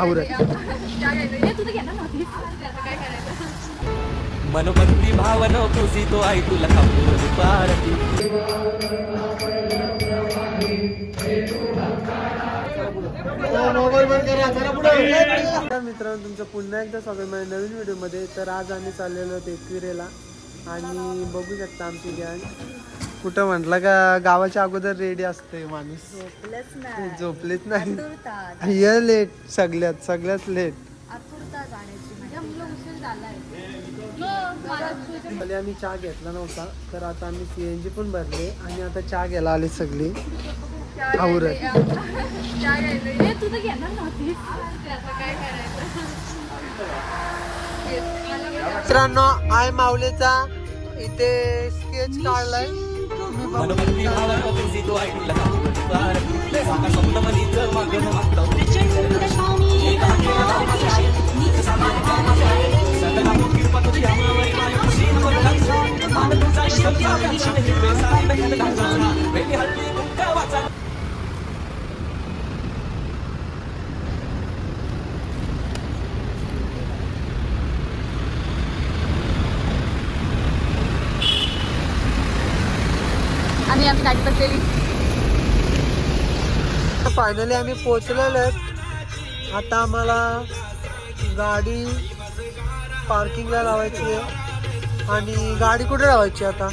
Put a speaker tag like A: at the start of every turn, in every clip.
A: आवरत.
B: मनोभक्ती भावन खुशी तो आई तुला पारती.
A: मित्रांनो तुमचं पुन्हा एकदा स्वागत आहे नवीन व्हिडिओमध्ये. तर आज आम्ही चाललेलो आहोत एकविरेला आणि बघू शकता आमची गँग. कुठं म्हटलं का गावाच्या अगोदर रेडी असते माणूस.
C: झोपलंच नाही.
A: झोपलेच नाही.
C: आतुरता.
A: ये लेट सगळ्यात सगळ्यात लेट
C: आतुरता जाण्याची. म्हणजे मुलं उशीर झालाय
A: पहिले आम्ही चहा घेतला नव्हता तर आता आम्ही सीएनजी पण भरले आणि आता चहा घ्यायला आली सगळी. आवरत.
C: तू तर घेणार नव्हतीस. काय
A: मित्रांनो आय माऊलीचा इथे स्केच काढलाय. तुम्ही बघू
B: मनोभक्ती तो स्वप्न कृपा तुझी खुशी मान तुझा हिरवे सारे
C: आणि आम्ही गाडी बसलेली
A: फायनली आम्ही पोहोचलेलो आहेत. आता आम्हाला गाडी पार्किंगला लावायची आहे. आणि गाडी कुठे लावायची आता?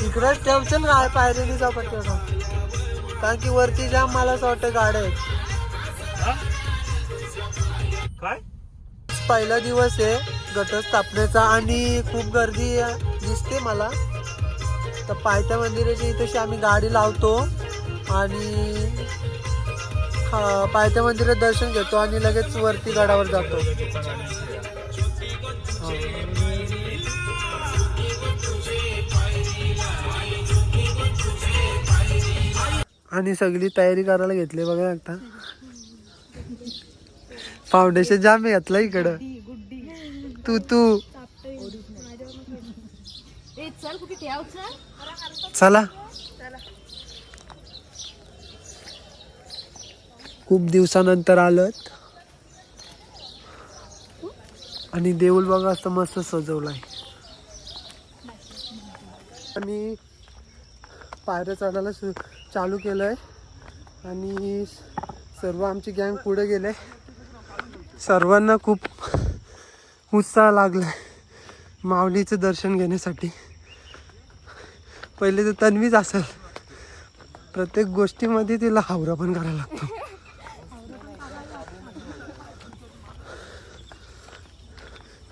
A: तिकडेच ठेवचं ना काय पायरीने जाऊ पटकन कारण की वरती जाम मला असं वाटतं गाड्या आहेत.
B: काय?
A: पहिला दिवस आहे घटस्थापनेचा आणि खूप गर्दी दिसते मला. तर पायथ्या मंदिराच्या इथेशी आम्ही गाडी लावतो आणि पायथ्या मंदिरात दर्शन घेतो आणि लगेच वरती गडावर जातो. आणि सगळी तयारी करायला घेतली बघा आता. फाउंडेशन जाम घेतलं इकडं. तू तू.
C: चल
A: खूप दिवसानंतर आलोत. आणि देऊळ बघा असं मस्त सजवलाय. आणि पायऱ्या चढायला सु चालू केलंय. आणि सर्व आमची गँग पुढे गेले. सर्वांना खूप उत्साह लागलाय माऊलीचं दर्शन घेण्यासाठी. पहिले तर तन्वीच असेल. प्रत्येक गोष्टीमध्ये तिला हावरा पण करायला लागतो.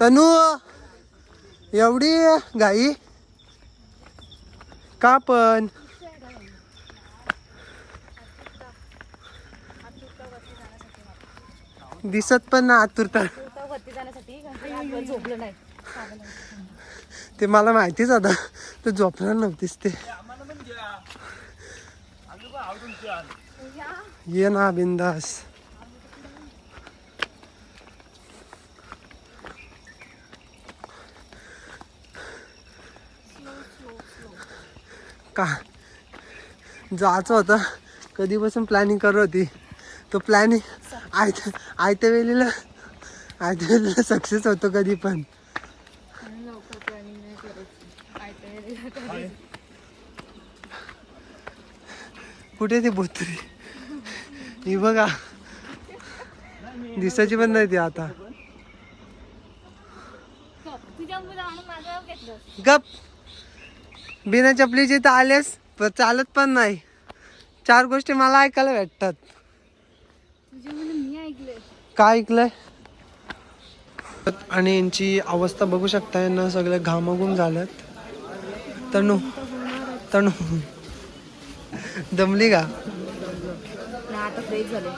A: तनू एवढी गाई? का पण? दिसत पण ना आतुरता.
C: झोपलं नाही.
A: ते मला माहितीच आता. तू झोपणार नव्हतीस ते. ये ना बिंदास. का? जायचं होतं. कधीपासून प्लॅनिंग करत होती? तो प्लॅनिंग आयत्या आयत्या वेळेला आयत्या वेळेला सक्सेस होतो कधी पण. कुठे ती बोत्री? ही बघा. दिसायची पण नाही ती आता. गप. बिना चपलीची तर आलेस पण चालत पण नाही. चार गोष्टी मला ऐकायला भेटतात. काय ऐकलंय? आणि यांची अवस्था बघू शकता यांना सगळे घामाघूम झाल्यात. तणू तणू दमली का?
C: झाले.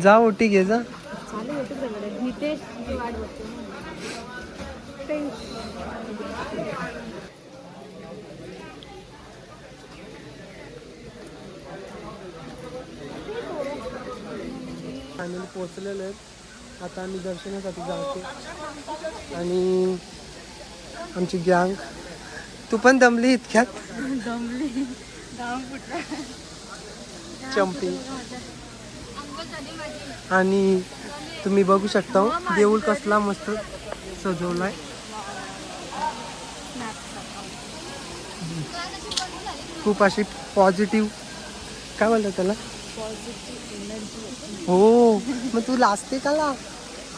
A: जा ओटी घे जा
C: चालेल होतं झालं मी तेच तुझी वाट बघते
A: फायनली पोचलेलो आहेत. आता आम्ही दर्शनासाठी जातो आणि आमची गँग तू पण दमली इतक्यात?
C: दमली.
A: चंपी. आणि तुम्ही बघू शकता हो, देऊळ कसला मस्त सजवलाय. खूप अशी पॉझिटिव्ह काय बोलतात त्याला? हो मग तू लाजते का ला?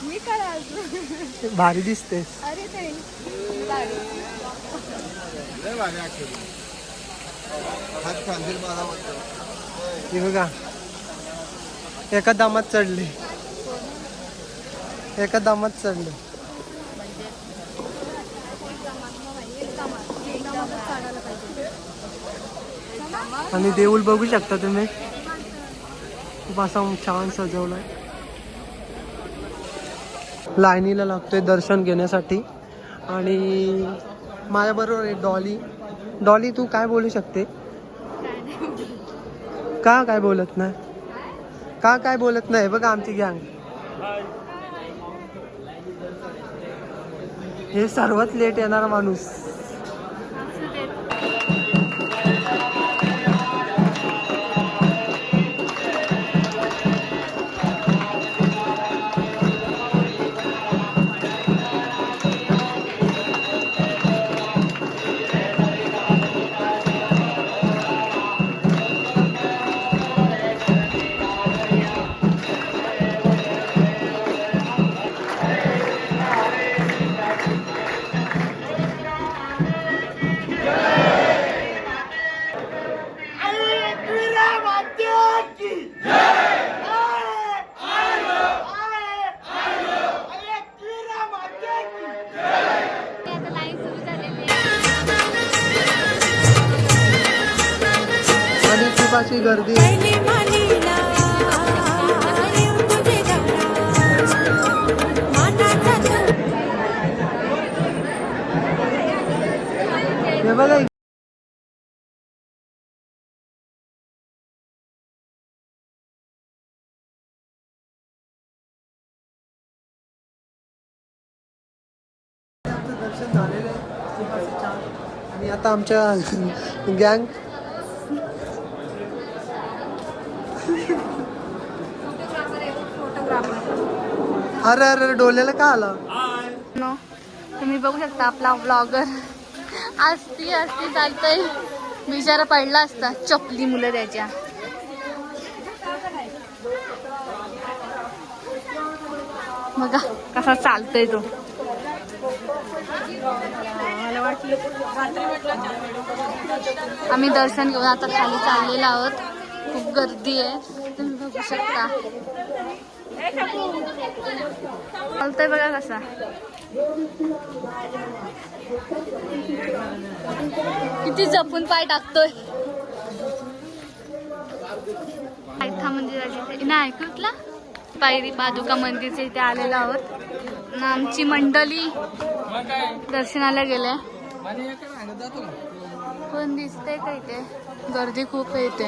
C: मी काय
A: भारी दिसतेस
C: अरे ते
A: हे बघा. एका दामात चढले. एका दामात चढले. आणि देऊळ बघू शकता तुम्ही. खूप असा छान सजवलाय. लाईनीला लागतोय दर्शन घेण्यासाठी. आणि माझ्याबरोबर आहे डॉली. डॉली तू काय बोलू शकते? का काय बोलत नाही? का काय बोलत नाही? बघा आमची गँग हे सर्वात लेट येणारा माणूस. अशी गर्दी आहे. हे बघा आमचं दर्शन झालेलं आहे. खूप असं छान. आणि आता आमच्या गँग अरे अरे डोल्याला का आला?
C: नो तुम्ही बघू शकता आपला व्लॉगर असती असती चालतंय. बिचारा पडला असता. चपली मुलं त्याच्या. बघा कसा चालतोय तो. आम्ही दर्शन घेऊन आता खाली चाललेलो आहोत. खूप गर्दी आहे. तुम्ही बघू शकता. चालतोय बघा कसा. किती जपून पाय टाकतोय. पायथा मंदिराची नाही कुठला पायरी पादुका मंदिरच्या इथे आलेलो आहोत. आमची मंडळी दर्शनाला गेले कोण दिसतंय का इथे? गर्दी खूप येते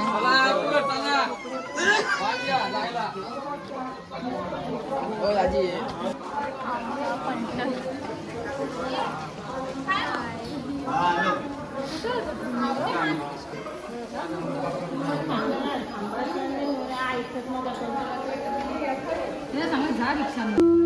C: सांगा
A: जा रिक्षा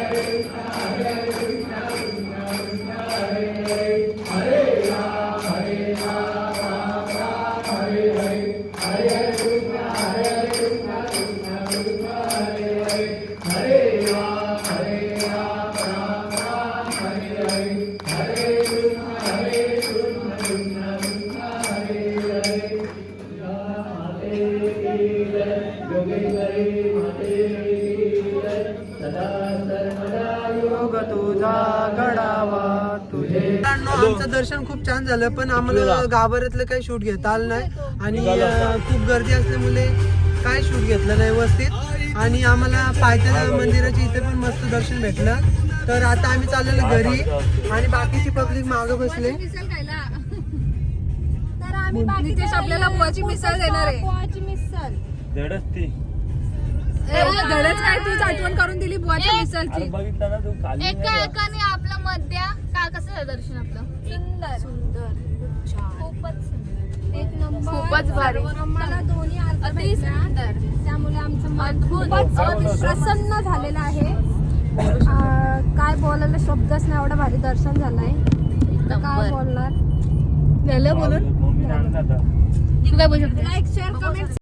A: आमचं दर्शन खूप छान झालं पण आम्हाला गाभाऱ्यातलं काही शूट घेता आलं नाही. आणि खूप गर्दी असल्यामुळे काय शूट घेतलं नाही व्यवस्थित. आणि आम्हाला पायथ्या मंदिराच्या इथे पण मस्त दर्शन भेटलं. तर आता आम्ही चाललेलो घरी. आणि बाकीची पब्लिक मागं बसले.
D: आपल्याला पोहाची मिसळ देणार आहे. पोहाची मिसळ?
E: धडच ती.
D: धडच काय? तूच आठवण करून दिली बुवाच्या मिसळची
E: बघितलं ना तू खाली
C: एका एकाने आपलं मध्या का कसं आहे दर्शन आपलं?
D: सुंदर. सुंदर.
C: खूपच सुंदर.
D: एक नंबर.
C: खूपच भारी.
D: आम्हाला दोन्ही
C: अति. सुंदर.
D: त्यामुळे आमचं मन
C: अद्भुत.
D: खूपच प्रसन्न झालेलं आहे. काय बोलायला शब्दच नाही एवढं भारी दर्शन झालंय. काय. बोलणार?
C: झालं बोलून? तू काय बोलू शकते?
D: Like share comment